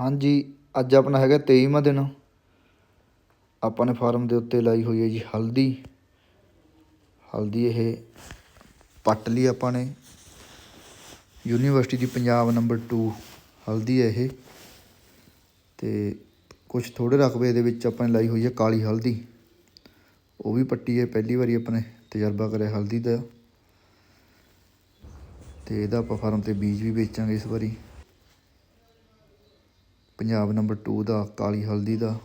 ਹਾਂਜੀ, ਅੱਜ ਆਪਣਾ ਹੈਗਾ 23ਵਾਂ ਦਿਨ। ਆਪਾਂ ਨੇ ਫਾਰਮ ਦੇ ਉੱਤੇ ਲਾਈ ਹੋਈ ਹੈ ਜੀ ਹਲਦੀ। ਹਲਦੀ ਇਹ ਪੱਟ ਲਈ ਆਪਾਂ ਨੇ। ਯੂਨੀਵਰਸਿਟੀ ਦੀ ਪੰਜਾਬ ਨੰਬਰ 2 ਹਲਦੀ ਹੈ ਇਹ। ਤੇ ਕੁਝ ਥੋੜੇ ਰਕਬੇ ਦੇ ਵਿੱਚ ਆਪਾਂ ਨੇ ਲਾਈ ਹੋਈ ਹੈ ਕਾਲੀ ਹਲਦੀ। ਉਹ ਵੀ ਪੱਟੀ ਹੈ, ਪਹਿਲੀ ਵਾਰੀ ਆਪਾਂ ਨੇ ਤਜਰਬਾ ਕਰਿਆ ਹਲਦੀ ਦਾ। ਤੇ ਇਹਦਾ ਆਪਾਂ ਫਾਰਮ ਤੇ ਬੀਜ ਵੀ ਵੇਚਾਂਗੇ ਇਸ ਵਾਰੀ। ਪੰਜਾਬ ਨੰਬਰ 2 ਦਾ ਕਾਲੀ ਹਲਦੀ ਦਾ।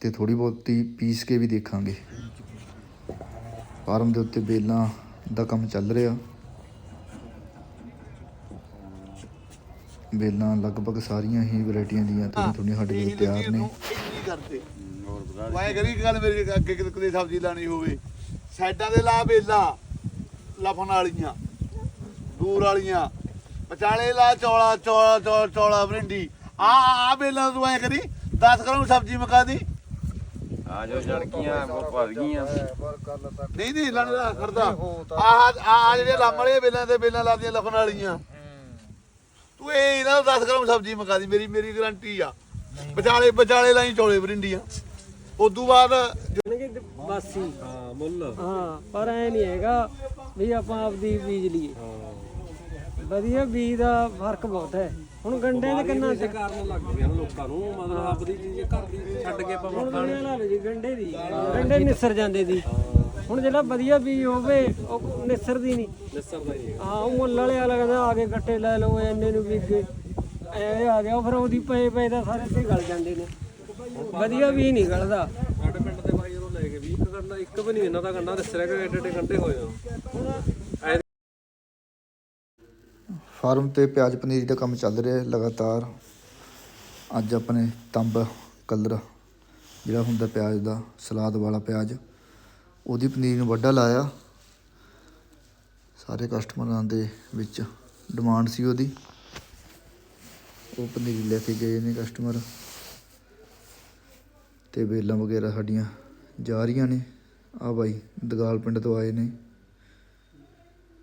ਤੇ ਥੋੜੀ ਬਹੁਤੀ ਪੀਸ ਕੇ ਵੀ ਦੇਖਾਂਗੇ। ਫਾਰਮ ਦੇ ਉੱਤੇ ਬੇਲਾਂ ਦਾ ਕੰਮ ਚੱਲ ਰਿਹਾ। ਬੇਲਾਂ ਲਗਭਗ ਸਾਰੀਆਂ ਹੀ ਵੈਰਾਈਟੀਆਂ ਦੀਆਂ ਥੋੜ੍ਹੀਆਂ ਥੋੜ੍ਹੀਆਂ ਸਾਡੇ ਕੋਲ ਤਿਆਰ ਨੇ। ਵਾਏ ਇੱਕ ਗੱਲ ਮੇਰੇ ਅੱਗੇ ਕਿਤੇ ਸਬਜ਼ੀ ਲਾਣੀ ਹੋਵੇ। ਸਾਈਡਾਂ ਦੇ ਲਾ ਬੇਲਾ ਲਫਣ ਵਾਲੀਆਂ ਦੂਰ ਵਾਲੀਆਂ। ਵਿਚਾਲੇ ਲਾ ਚੌਲਾ ਚੌਲਾ ਚੌਲਾ ਚੌਲਾ ਭਰਿੰਡੀ ਆ ਆ ਬੇਲਾਂ ਤੂੰ ਐ ਕਰੀ 10 ਗ੍ਰਾਮ ਸਬਜ਼ੀ ਮਕਾ ਦੀ। ਆ ਜੋ ਜੜਕੀਆਂ ਉਹ ਭਰ ਗਈਆਂ। ਨਹੀਂ ਨਹੀਂ ਲਣ ਦਾ ਖੜਦਾ ਆ ਆ ਆ ਜਿਹੜੇ ਲਾਮ ਵਾਲੇ ਬੇਲਾਂ ਤੇ ਬੇਲਾਂ ਲਾਦੀਆਂ ਲਫਣ ਵਾਲੀਆਂ। ਤੂੰ ਇਹ ਇਹਨਾਂ 10 ਗ੍ਰਾਮ ਸਬਜ਼ੀ ਮਕਾ ਦੀ ਮੇਰੀ ਮੇਰੀ ਗਾਰੰਟੀ ਆ। ਵਿਚਾਲੇ ਵਿਚਾਲੇ ਲਾਈ ਚੌਲੇ ਭਰਿੰਡੀਆਂ ਉਦੋਂ ਬਾਅਦ ਬਾਸੀ। ਹਾਂ ਮੁੱਲ। ਹਾਂ ਪਰ ਐ ਨਹੀਂ ਹੈਗਾ ਵੀ ਆਪਾਂ ਆਪਦੀ ਬੀਜ ਲਈਏ। ਵਧੀਆ ਬੀਜ ਦਾ ਫ਼ਰਕ ਬਹੁਤ ਹੈ। ਹੁਣ ਗੰਡੇ ਦੇ ਕਿੰਨਾ ਇਸੇ ਕਾਰਨ ਲੱਗ ਗਿਆ ਨਾ ਲੋਕਾਂ ਨੂੰ ਮਤਲਬ ਆਪਦੀ ਚੀਜ਼ ਘਰ ਦੀ ਛੱਡ ਕੇ ਆਪਾਂ ਹੁਣ ਗੰਡੇ ਲਾ ਲਓ ਜੀ ਗੰਡੇ ਦੀ। ਗੰਡੇ ਨਿਸਰ ਜਾਂਦੇ ਦੀ। ਹੁਣ ਜਿਹੜਾ ਵਧੀਆ ਬੀਜ ਹੋਵੇ ਉਹ ਨਿਸਰਦੀ ਨਹੀਂ। ਨਿਸਰਦਾ ਹੀ ਹਾਂ ਉਹ ਮੁੱਲ ਵਾਲੇ ਵਾਲਾ ਕਹਿੰਦਾ ਆ ਕੇ ਗੱਟੇ ਲੈ ਲਓ ਇੰਨੇ ਨੂੰ ਵਿਕੇ ਐ ਆ ਗਿਆ ਫਿਰ ਉਹਦੀ ਪਏ ਪਏ ਦਾ ਸਾਰੇ ਤੇ ਗਲ ਜਾਂਦੇ ਨੇ। ਵਧੀਆ ਵੀ ਨਹੀਂ ਗਲਦਾ। ਸਾਡੇ ਪਿੰਡ ਦੇ ਬਾਈ ਉਹ ਲੈ ਕੇ 20 ਕੁ ਗੰਡਾ ਇੱਕ ਵੀ ਨਹੀਂ ਇਹਨਾਂ ਦਾ ਗੰਡਾ ਦੱਸਿਆ ਕਿ ਏਡੇ ਏਡੇ ਗੰਡੇ ਹੋਏ ਆ ਫਾਰਮ ਤੇ ਪਿਆਜ਼ ਪਨੀਰ ਦਾ ਕੰਮ ਚੱਲ ਰਿਹਾ ਲਗਾਤਾਰ। ਅੱਜ ਆਪਣੇ ਤੰਬ ਕਲਰ, ਜਿਹੜਾ ਹੁੰਦਾ ਪਿਆਜ਼ ਦਾ, ਸਲਾਦ ਵਾਲਾ ਪਿਆਜ਼, ਉਹਦੀ ਪਨੀਰ ਨੂੰ ਵੱਡਾ ਲਾਇਆ। ਸਾਰੇ ਕਸਟਮਰਾਂ ਦੇ ਵਿੱਚ ਡਿਮਾਂਡ ਸੀ ਉਹਦੀ। ਉਹ ਪਨੀਰ ਲੈ ਕੇ ਗਏ ਨੇ ਕਸਟਮਰ। ਤੇ ਵੇਲਾਂ ਵਗੈਰਾ ਸਾਡੀਆਂ ਜਾ ਰਹੀਆਂ ਨੇ। ਆ ਬਾਈ ਦਗਾਲ ਪਿੰਡ ਤੋਂ ਆਏ ਨੇ।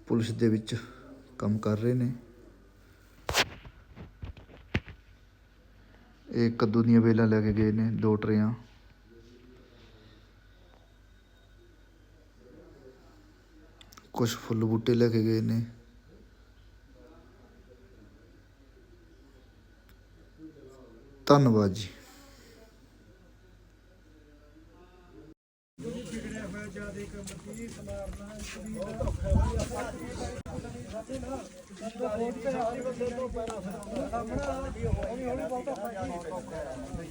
ਪੁਲਿਸ ਦੇ ਵਿੱਚ ਕੰਮ ਕਰ ਰਹੇ ਨੇ। ਇਹ ਕੱਦੂ ਦੀਆਂ ਵੇਲਾਂ ਲੈ ਕੇ ਗਏ ਨੇ ਦੋ ਟਰੇਆਂ ਕੁਝ ਫੁੱਲ ਬੂਟੇ ਲੈ ਕੇ ਗਏ ਨੇ। ਧੰਨਵਾਦ ਜੀ। ਜਿਆਦੇ ਕਮਤੀ ਸਮਾਰਨਾ ਬਹੁਤ ਔਖਾ ਹੈ ਸਾਥੇ ਨਾ ਬਹੁਤ ਪੈਸੇ ਬੰਦੇ ਤੋਂ ਪੈਰਾ ਸਾਹਮਣਾ ਵੀ ਹੋਣੀ ਹੋਣੀ ਬਹੁਤ ਔਖਾ ਹੈ।